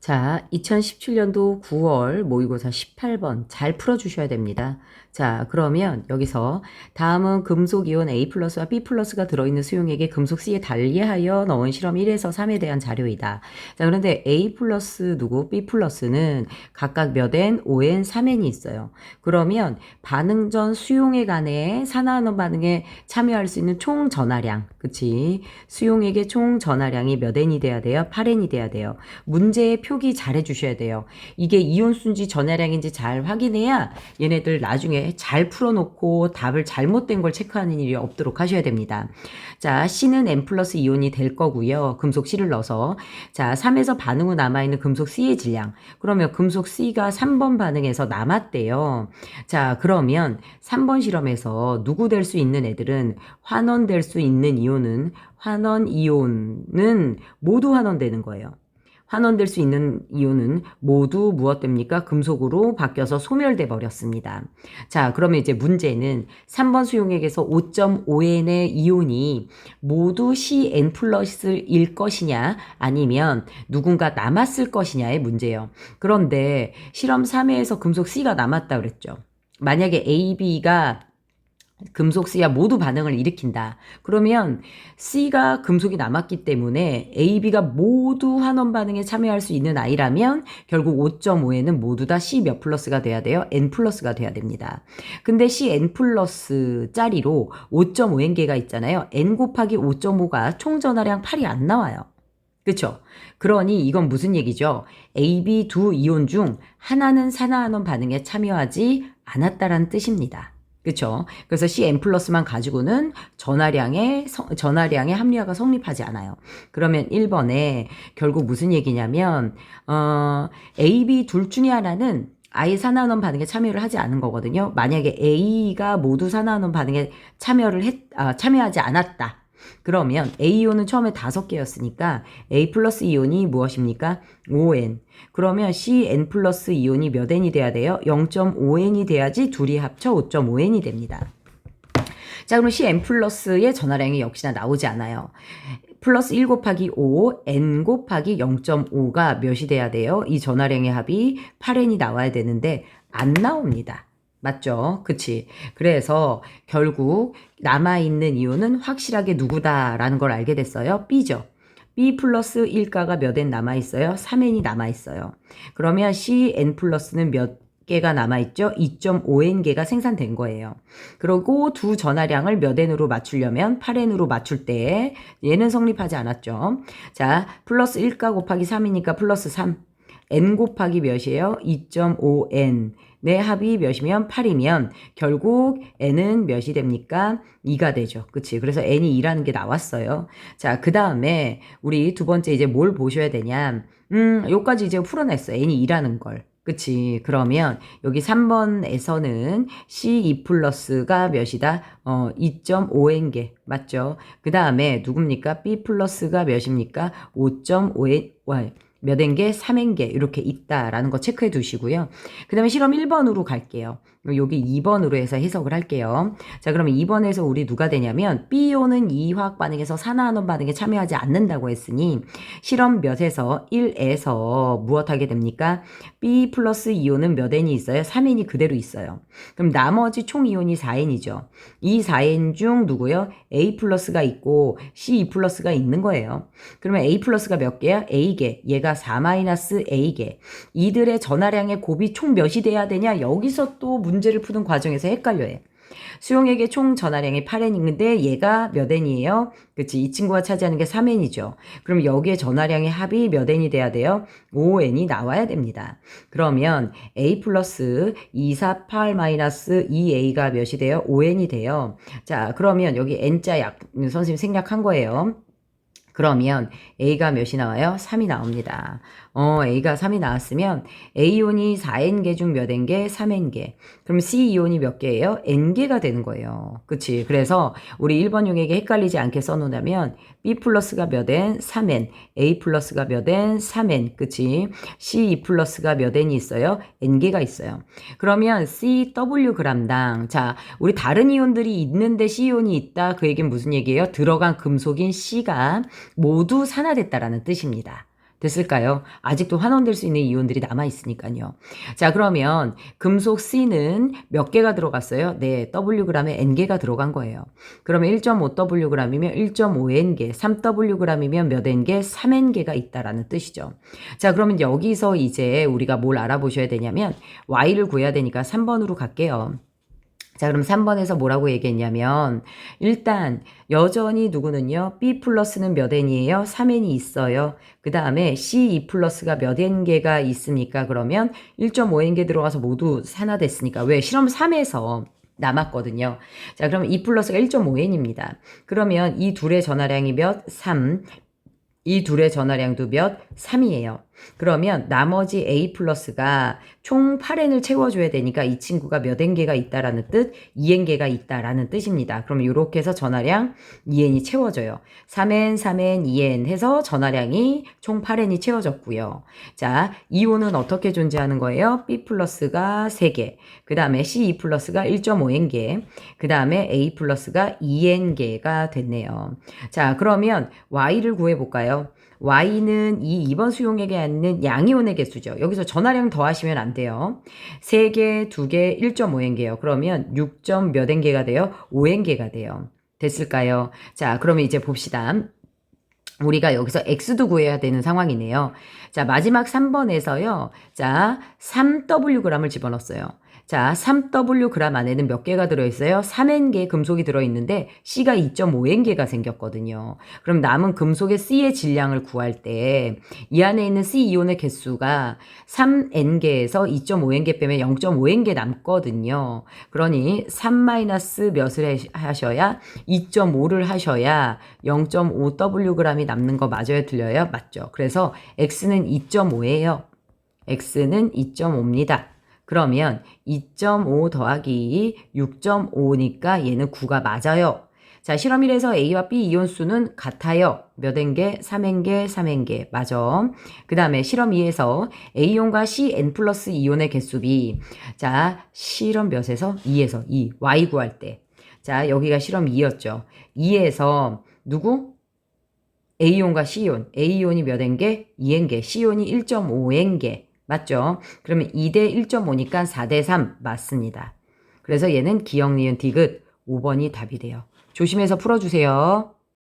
자, 2017년도 9월 모의고사 18번 잘 풀어주셔야 됩니다. 자, 그러면 여기서 다음은 금속이온 A 플러스와 B 플러스가 들어있는 수용액에 금속 C에 달리하여 넣은 실험 1에서 3에 대한 자료이다. 자, 그런데 A 플러스 누구, B 플러스는 각각 몇 N, 5N, 3N이 있어요. 그러면 반응 전 수용액 안에 산화하는 반응에 참여할 수 있는 총 전하량, 그치? 수용액의 총 전하량이 몇 N이 돼야 돼요? 8N이 돼야 돼요. 문제의 표기 잘 해주셔야 돼요. 이게 이온순지 전하량인지 잘 확인해야 얘네들 나중에 잘 풀어놓고 답을 잘못된 걸 체크하는 일이 없도록 하셔야 됩니다. 자, C는 N 플러스 이온이 될 거고요. 금속 C를 넣어서. 자, 3에서 반응 후 남아있는 금속 C의 질량. 그러면 금속 C가 3번 반응에서 남았대요. 자, 그러면 3번 실험에서 누구 될 수 있는 애들은 환원 될 수 있는 이온은 환원 이온은 모두 환원되는 거예요. 환원될 수 있는 이온은 모두 무엇 됩니까? 금속으로 바뀌어서 소멸돼 버렸습니다. 자, 그러면 이제 문제는 3번 수용액에서 5.5N의 이온이 모두 CN 플러스일 것이냐 아니면 누군가 남았을 것이냐의 문제예요. 그런데 실험 3회에서 금속 C가 남았다 그랬죠. 만약에 A, B가 금속 C와 모두 반응을 일으킨다. 그러면 C가 금속이 남았기 때문에 A, B가 모두 환원 반응에 참여할 수 있는 아이라면 결국 5.5에는 모두 다 C 몇 플러스가 돼야 돼요? N 플러스가 돼야 됩니다. 근데 C N 플러스 짜리로 5.5N 개가 있잖아요. N 곱하기 5.5가 총 전하량 8이 안 나와요. 그쵸? 그러니 이건 무슨 얘기죠? A, B 두 이온 중 하나는 산화환원 반응에 참여하지 않았다라는 뜻입니다. 그쵸? 그래서 CN 플러스만 가지고는 전하량의, 성- 전하량의 합리화가 성립하지 않아요. 그러면 1번에 결국 무슨 얘기냐면, 어, A, B 둘 중에 하나는 아예 산화환원 반응에 참여를 하지 않은 거거든요. 만약에 A가 모두 산화환원 반응에 참여를 했, 아, 참여하지 않았다. 그러면 A이온은 처음에 다섯 개였으니까 A 플러스 이온이 무엇입니까? 5N. 그러면 CN 플러스 이온이 몇 N이 돼야 돼요? 0.5N이 돼야지 둘이 합쳐 5.5N이 됩니다. 자, 그럼 CN 플러스의 전화량이 역시나 나오지 않아요. 플러스 1 곱하기 5, n 곱하기 0.5가 몇이 돼야 돼요? 이 전화량의 합이 8n이 나와야 되는데 안 나옵니다. 맞죠? 그치? 그래서 결국 남아있는 이유는 확실하게 누구다라는 걸 알게 됐어요. B죠. B 플러스 1가가 몇 n 남아있어요? 3n이 남아있어요. 그러면 CN 플러스는 몇 개가 남아있죠? 2.5n 개가 생산된 거예요. 그리고 두 전하량을 몇 n으로 맞추려면 8n으로 맞출 때 얘는 성립하지 않았죠. 자, 플러스 1가 곱하기 3이니까 플러스 3. n 곱하기 몇이에요? 2.5n. 내 합이 몇이면 8이면 결국 n은 몇이 됩니까? 2가 되죠. 그치? 그래서 n이 2라는 게 나왔어요. 자, 그 다음에 우리 두 번째 이제 뭘 보셔야 되냐? 음, 요까지 이제 풀어냈어. n이 2라는 걸. 그치. 그러면 여기 3번에서는 C2 플러스가 몇이다? 어, 2.5n개. 맞죠? 그 다음에 누굽니까? B 플러스가 몇입니까? 5.5n, 와, 몇 N개? 3N개 이렇게 있다라는 거 체크해 두시고요. 그 다음에 실험 1번으로 갈게요. 여기 2번으로 해서 해석을 할게요. 자, 그러면 2번에서 우리 누가 되냐면 B온은 이 화학 반응에서 산화환원 반응에 참여하지 않는다고 했으니 실험 몇에서 1에서 무엇하게 됩니까? B 플러스 이온은 몇 N이 있어요? 3N이 그대로 있어요. 그럼 나머지 총 이온이 4N이죠. 이 4N 중 누구요? A 플러스가 있고 C2 플러스가 있는 거예요. 그러면 A 플러스가 몇 개야? A개. 얘가 4 마이너스 A개. 이들의 전하량의 곱이 총 몇이 돼야 되냐? 여기서 또 문 제를 푸는 과정에서 헷갈려요. 수용액의 총 전하량이 8N인데 얘가 몇 N이에요? 그치. 이 친구가 차지하는 게 3N이죠. 그럼 여기에 전하량의 합이 몇 N이 돼야 돼요? 5N이 나와야 됩니다. 그러면 A 플러스 2, 4, 8 마이너스 2A가 몇이 돼요? 5N이 돼요. 자, 그러면 여기 N자 약, 선생님 생략한 거예요. 그러면 A가 몇이 나와요? 3이 나옵니다. 어, A가 3이 나왔으면 A이온이 4N개 중 몇 N개? 3N개. 그럼 C이온이 몇 개예요? N개가 되는 거예요. 그치? 그래서 우리 1번 용액에 헷갈리지 않게 써놓으면 B 플러스가 몇 N? 3N. A 플러스가 몇 N? 3N. 그치? C2 플러스가 몇 N이 있어요? N개가 있어요. 그러면 CW 그람당. 자, 우리 다른 이온들이 있는데 C이온이 있다. 그 얘기는 무슨 얘기예요? 들어간 금속인 C가 모두 산화됐다라는 뜻입니다. 됐을까요? 아직도 환원될 수 있는 이온들이 남아 있으니까요. 자, 그러면 금속 C는 몇 개가 들어갔어요? 네, Wg에 N개가 들어간 거예요. 그러면 1.5Wg이면 1.5N개, 3Wg이면 몇 N개? 3N개가 있다라는 뜻이죠. 자, 그러면 여기서 이제 우리가 뭘 알아보셔야 되냐면 Y를 구해야 되니까 3번으로 갈게요. 자, 그럼 3번에서 뭐라고 얘기했냐면, 일단, 여전히 누구는요, B 플러스는 몇 N이에요? 3N이 있어요. 그 다음에 C2 플러스가 몇 N개가 있습니까? 그러면 1.5N개 들어가서 모두 산화됐으니까. 왜? 실험 3에서 남았거든요. 자, 그럼 2 플러스가 1.5N입니다. 그러면 이 둘의 전화량이 몇? 3. 이 둘의 전화량도 몇? 3이에요. 그러면 나머지 A 플러스가 총 8N을 채워줘야 되니까 이 친구가 몇 N개가 있다라는 뜻, 2N개가 있다라는 뜻입니다. 그럼 이렇게 해서 전화량 2N이 채워져요. 3N, 3N, 2N 해서 전화량이 총 8N이 채워졌고요. 자, 이온은 어떻게 존재하는 거예요? B 플러스가 3개, 그 다음에 C2 플러스가 1.5N개, 그 다음에 A 플러스가 2N개가 됐네요. 자, 그러면 Y를 구해볼까요? Y는 이 2번 수용액에 있는 양이온의 개수죠. 여기서 전화량 더하시면 안 돼요. 3개, 2개, 1.5N개요. 그러면 6. 몇 N개가 돼요? 5N개가 돼요. 됐을까요? 자, 그러면 이제 봅시다. 우리가 여기서 X도 구해야 되는 상황이네요. 자, 마지막 3번에서요. 자, 3Wg을 집어넣었어요. 자, 3W 그 안에는 몇 개가 들어있어요? 3N개 금속이 들어있는데 C가 2.5N개가 생겼거든요. 그럼 남은 금속의 C의 질량을 구할 때 이 안에 있는 C 이온의 개수가 3N개에서 2.5N개 빼면 0.5N개 남거든요. 그러니 3 마이너스 몇을 하셔야 2.5를 하셔야 0.5W g이 남는 거 맞아요? 틀려요? 맞죠. 그래서 X는 2.5예요. X는 2.5입니다. 그러면 2.5 더하기 6.5니까 얘는 9가 맞아요. 자, 실험 1에서 A와 B 이온수는 같아요. 몇 N개? 3N개, 3N개. 맞아. 그 다음에 실험 2에서 A온과 CN 플러스 이온의 개수 B. 자, 실험 몇에서? 2에서 2. Y 구할 때. 자, 여기가 실험 2였죠. 2에서 누구? A온과 C온. A온이 몇 N개? 2N개. C온이 1.5N개. 맞죠? 그러면 2대 1.5니까 4대 3 맞습니다. 그래서 얘는 기억, 니은, 디귿 5번이 답이 돼요. 조심해서 풀어주세요.